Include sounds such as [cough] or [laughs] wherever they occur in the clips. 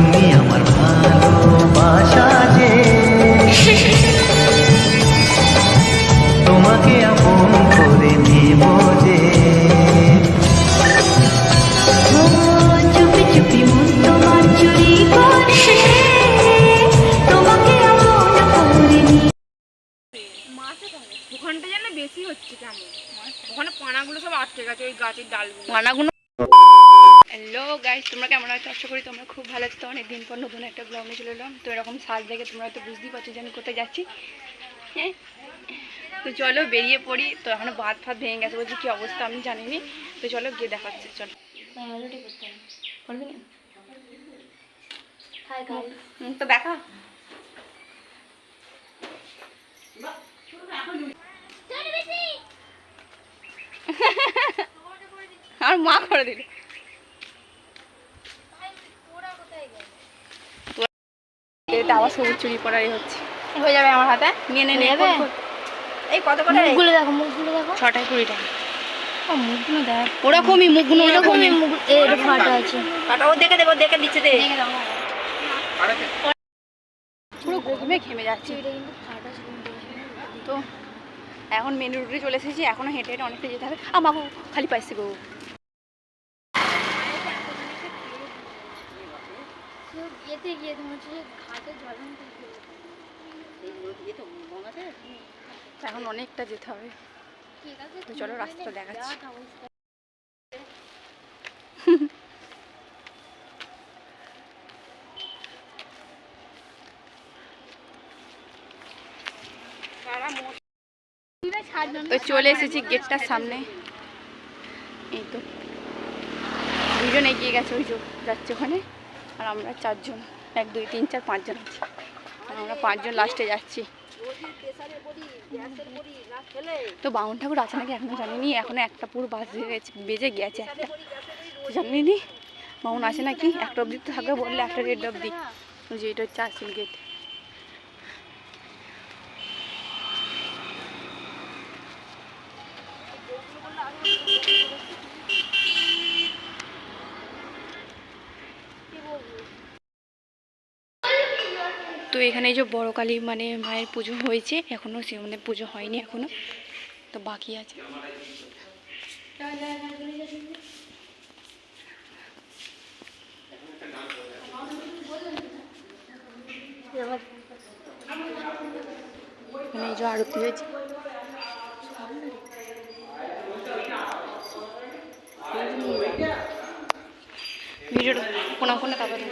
তুমি আমার ভালোবাসা যে। তোমাকে আপন করে নেব যে। চুপি চুপি মন তোমার চুরি তোমাকে আপন করে ওখানটা যেন বেশি হচ্ছে কেমন ওখানে পানাগুলো সব আটকে গেছে ওই গাছের ডালগুলো। পানাগুলো হ্যালো গাইস তোমরা কেমন আছো? আশা করি তোমরা খুব ভালো আছো। তো অনেক দিন পর নতুন একটা ব্লগ নিয়ে চলে এলাম। তো এরকম সাজ দেখে তোমরা তো বুঝতেই পারছ যে আমি কোথায় যাচ্ছি। হ্যাঁ? তো চলো বেরিয়ে পড়ি। তো এখনও ভাত ফাত ভেঙে গেছে বলছি কী অবস্থা আমি জানিনি। তো চলো গিয়ে দেখাচ্ছি চলো। করবি না তো দেখা। [laughs] আর মা করে দিল। এটা আবার সবুজ চুরি পরারই হচ্ছে। হয়ে যাবে আমার হাতে? নিয়ে নে? এই কত করে? মুখগুলো দেখো মুখগুলো দেখো। ছটায় কুড়ি টাকা ও, মুখগুলো দেখ। ওরকমই মুখগুলো ওরকমই। এরকমই মুখ এর ফাটা আছে। কাটা ও দেখে দেখে দিচ্ছে দে। পুরো ঘেমে যাচ্ছি। তো এখন মেন রুটে চলে এসেছি এখনও হেঁটে হেঁটে অনেকটা যেতে হবে। আর মাগো খালি পাইছি গো। এতে গিয়ে তোমার হচ্ছে ঘাটে জল তো এখন অনেকটা যেতে হবে। চলো রাস্তা দেখাচ্ছি। তো চলে এসেছি গেটটার সামনে। এই তো। দুজন এগিয়ে গেছে ওই যে যাচ্ছে ওখানে। আর আমরা চারজন, এক, দুই, তিন, চার, পাঁচজন আছি। আমরা পাঁচজন লাস্টে যাচ্ছি। তো বাউন ঠাকুর আছে নাকি এখনও জানিনি? এখনও একটা পুরো বাজে গেছে, বেজে গেছে একটা। তো জানিনি? বাউন আছে নাকি? একটা অবধি তো থাকবে বললে একটা রেড অবধি। যে এটা হচ্ছে আসিল গেট তো এখানে যে বড় কালী মানে মায়ের পুজো হয়েছে এখনও সে মানে পুজো হয়নি এখনও। তো বাকি আছে। এই যে আরতি হয়েছে। ভিডিওটা প্রণাম করে তারপরে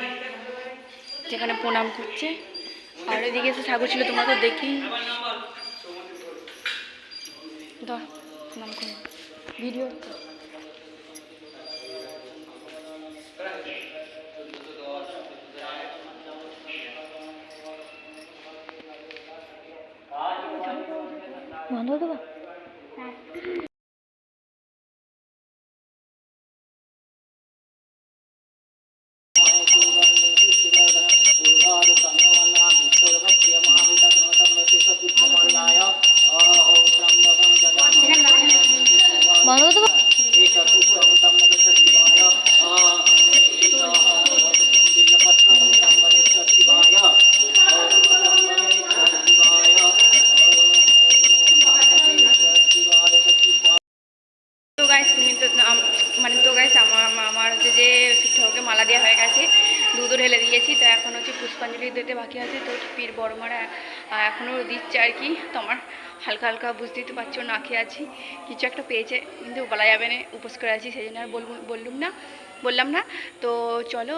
যেখানে প্রণাম করছে। আর ওইদিকে এসে ঠাকুর ছিল তোমরা তো দেখি ভিডিও বন্ধ দেবো দিচ্ছে আর কি। তো আমার হালকা হালকা বুঝতেই তো পারছ, না খেয়ে আছি। কিছু একটা পেয়েছে, কিন্তু বলা যাবে না, উপোস করে আছি, সেই জন্য আর বললুম না, বললাম না। তো চলো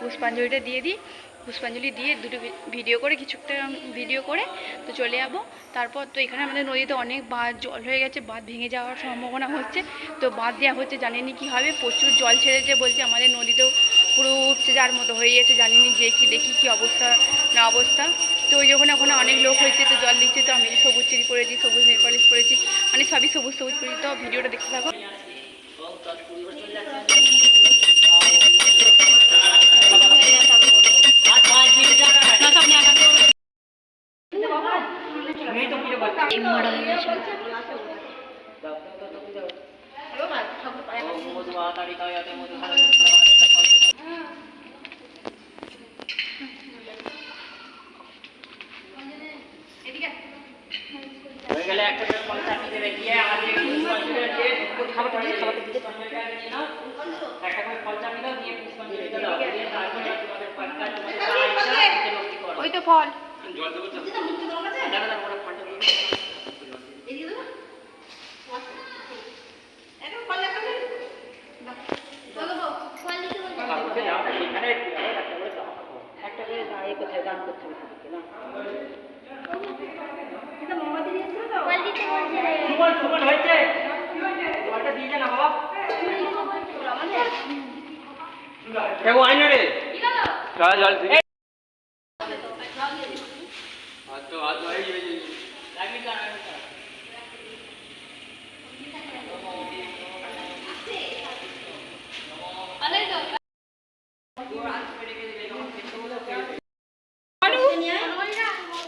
পুষ্পাঞ্জলিটা দিয়ে দিই। পুষ্পাঞ্জলি দিয়ে দুটো ভিডিও করে কিছু একটা ভিডিও করে তো চলে যাব। তারপর তো এখানে আমাদের নদীতে অনেক বাঁধ, জল হয়ে গেছে, বাঁধ ভেঙে যাওয়ার সম্ভাবনা হচ্ছে। তো বাঁধ দেওয়া হচ্ছে জানিনি কি হবে, প্রচুর জল ছেড়েছে বলছে আমাদের নদীতেও। পুরো উপচে যাওয়ার মতো হয়ে গেছে, জানিনি যে কি দেখি, কি অবস্থা, না অবস্থা। তো ওই যখন ওখানে অনেক লোক হয়েছে, তো জল দিচ্ছে, তো আমি সবুজ চিড়ি পরেছি, সবুজ নেপালিশ পরেছি মানে সবই সবুজ সবুজ পরেছি। তো ভিডিওটা দেখতে থাকো মারা হয়ে গেছে ওই তো ফল। ফল দিতে বলছে রে। সুমন সুমন হয়েছে জলটা দিয়ে যা না বাবা দেখো আইনা রে। জল জল দিয়ে আচ্ছা আচ্ছা এই এই। লাগি কার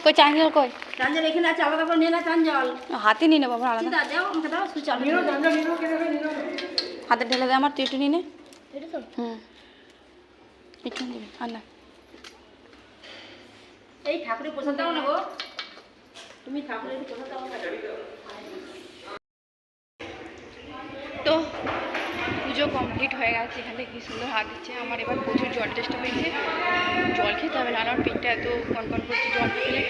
কই? চাঞ্জল কই চাঞ্জল এখানে আছে আলাদা করে নিয়ে না চাঞ্জল হাতে নিয়ে নেব আমার আলাদা। দাও আমাকে দাও সুইচ চালু হাতে ঢেলে দে আমার তুই একটু নিয়ে নে। হুম। একটু দিবি আর না এই ঠাকুরের প্রসাদ দাও না গো। তুমি ঠাকুরের প্রসাদ দাও না। তো পুজো কমপ্লিট হয়ে গেছে এখানে কি সুন্দর হাত দিচ্ছে। আমার এবার প্রচুর জল টেস্ট হয়েছে। জল খেতে হবে না আমার পেটটা এত কনকন করছে জল খেলে।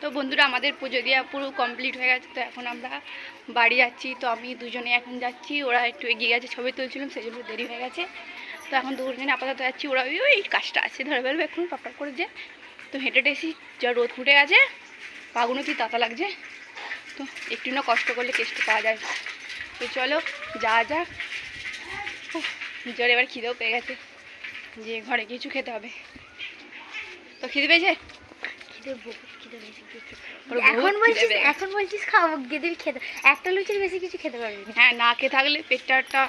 তো বন্ধুরা আমাদের পুজো দেওয়া পুরো কমপ্লিট হয়ে গেছে। তো এখন আমরা বাড়ি যাচ্ছি। তো আমি দুজনে এখন যাচ্ছি। ওরা একটু এগিয়ে গেছে ছবি তুলছিলাম সেই জন্য দেরি হয়ে গেছে। তো এখন দুজনে আপাতত যাচ্ছি ওরা ওই ওই কাজটা আছে ধরে ফেলবে এখন টপটপ করে যে। তো হেঁটে টেসি যা রোদ ফুটে গেছে পাগুনো কি তাতা লাগছে? তো একটু না কষ্ট করলে কেষ্ট পাওয়া যায়। তো চলো যা যা জোর এবার খিদেও পেয়ে গেছে যে ঘরে কিছু খেতে হবে। তো খিদে পেয়েছে? এখন বলছিস। এখন বলছিস খাব গেদের খেতে একটা লুচির বেশি কিছু খেতে পারবি না। হ্যাঁ না খেয়ে থাকলে পেটটা একটা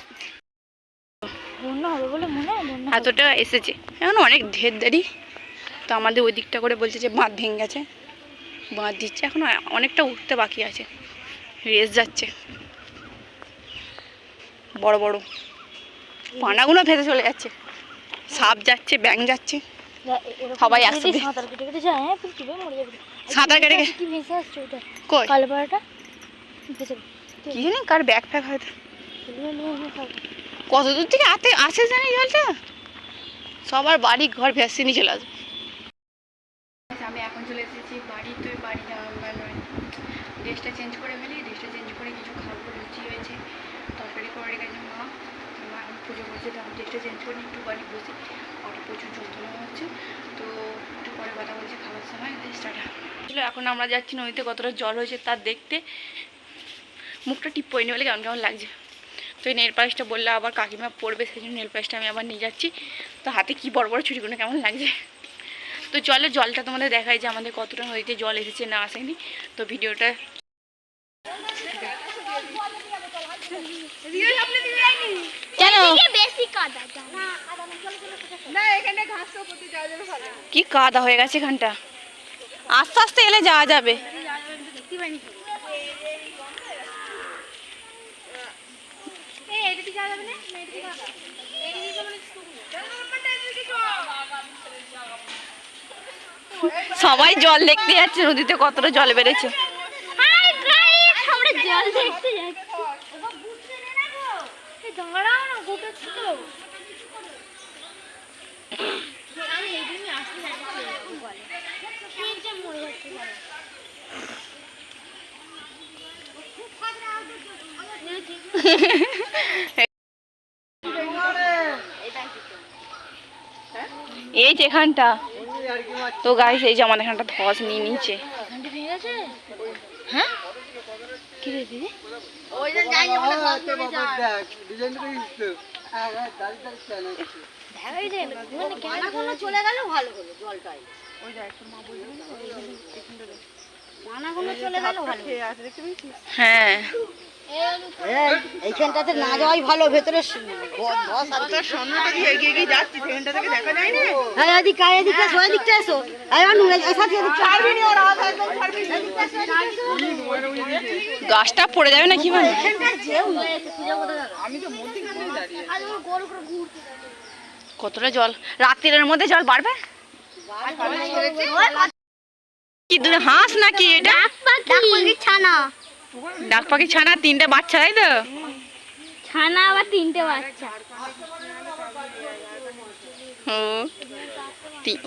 বন্যা হবে বলে মনে হয় বন্যা এতটা এসেছে। এখন অনেক ঢের দেরি। তো আমাদের ওই দিকটা করে বলছে যে বাঁধ ভেঙে গেছে। বাঁধ দিচ্ছে। এখন অনেকটা উঠতে বাকি আছে। রেস যাচ্ছে। বড় বড়। পানাগুলো ভেসে চলে যাচ্ছে। সাপ যাচ্ছে ব্যাং যাচ্ছে। সবাই একসাথে। সাঁতার কেটে কেটে যায় হ্যাঁ পুরো মরে যাবে। সাঁতার কেটে কি ভেসে আসছে ওটা? কই? কালো ভেসে কি জানি কার ব্যাগ ফ্যাগ হয়তো। কত দূর থেকে আতে আসে জানি জলটা? সবার বাড়ি ঘর ভ্যাসে নিয়ে চলে আসবে। আমি এখন চলে এসেছি বাড়ি তো বাড়ি ড্রেসটা চেঞ্জ করে ফেলি ড্রেসটা চেঞ্জ করে কিছু খাব লুচি হয়েছে তরকারি করে রেখেছে মা। মা এখন পুজো করছে তো আমি ড্রেসটা চেঞ্জ করে একটু বাড়ি বসি অটো প্রচুর যন্ত্রণা হচ্ছে তো একটু পরে কথা বলছি খাবার সময় ড্রেসটা ছিল এখন আমরা যাচ্ছি নদীতে কতটা জল হয়েছে তা দেখতে। মুখটা টিপ পড়ে বলে কেমন কেমন লাগছে। তো নেল পালিশটা বললে আবার কাকিমা পড়বে সেই জন্য নেল পালিশটা আমি আবার নিয়ে যাচ্ছি। তো হাতে কি বড় বড় ছুটিগুলো কেমন লাগছে? তো চলো জলটা তোমাদের দেখায় যে আমাদের কতটা নদীতে জল এসেছে না আসেনি। তো ভিডিওটা কি কাদা হয়ে গেছে এখানটা। আস্তে আস্তে এলে যাওয়া যাবে এই এদিকে যাওয়া যাবে না না এদিকে যাওয়া যাবে? এদিকে যাব না সবাই জল দেখতে যাচ্ছে নদীতে কতটা জল বেড়েছে যাচ্ছি ওগো বুঝতে নে না গো এই দাঁড়াও না গোটা ছিল আমি এই দিনই আসতে যাচ্ছি বলে ঠিক যে মরে যাচ্ছে বলে এই যে এখানটা। তো গাইস এই যে আমাদের এখানটা ধস নিয়ে নিচে চলে ভালো হলো জলটাই ভালো হ্যাঁ। এইখানটাতে না যাওয়াই ভালো ভেতরে হ্যাঁ মানু গাছটা পড়ে যাবে না। কি মানে আর ওর গোল করে ঘুরতে কতটা জল? রাত্রির মধ্যে জল বাড়বে? কি দূরে হাঁস নাকি এটা? ডাক পাখি। ছানা। ডাক পাখি ছানা তিনটে বাচ্চা তাই তো? ছানা আবার তিনটে বাচ্চা। ও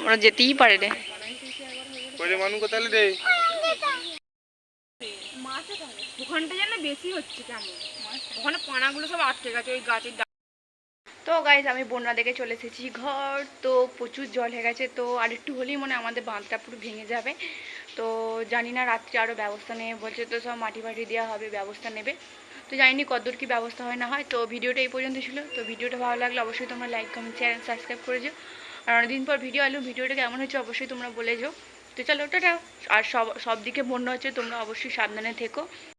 ওরা যেতেই পারে রে। ওখানটা যেন বেশি হচ্ছে কেমন? ওখানে পানাগুলো সব আটকে গেছে ওই গাছের তো গাইজ আমি বন্যা দেখে চলে এসেছি ঘর। তো প্রচুর জল হয়ে গেছে, তো আর একটু হলেই মনে আমাদের বাঁধটা পুরো ভেঙে যাবে। তো জানি না রাত্রে আরও ব্যবস্থা নেবে বলছে তো সব মাটি ফাটি দেওয়া হবে, ব্যবস্থা নেবে। তো জানিনি কতদূর কি ব্যবস্থা হয় না হয়, তো ভিডিওটা এই পর্যন্ত ছিল। তো ভিডিওটা ভালো লাগলে অবশ্যই তোমরা লাইক কমেন্ট শেয়ার সাবস্ক্রাইব করে যাও আর অনেকদিন পর ভিডিও এলো, ভিডিওটা কেমন হচ্ছে অবশ্যই তোমরা বলে যাও তো চলো, টাটা। আর সব সব দিকে বন্যা হচ্ছে, তোমরা অবশ্যই সাবধানে থেকো।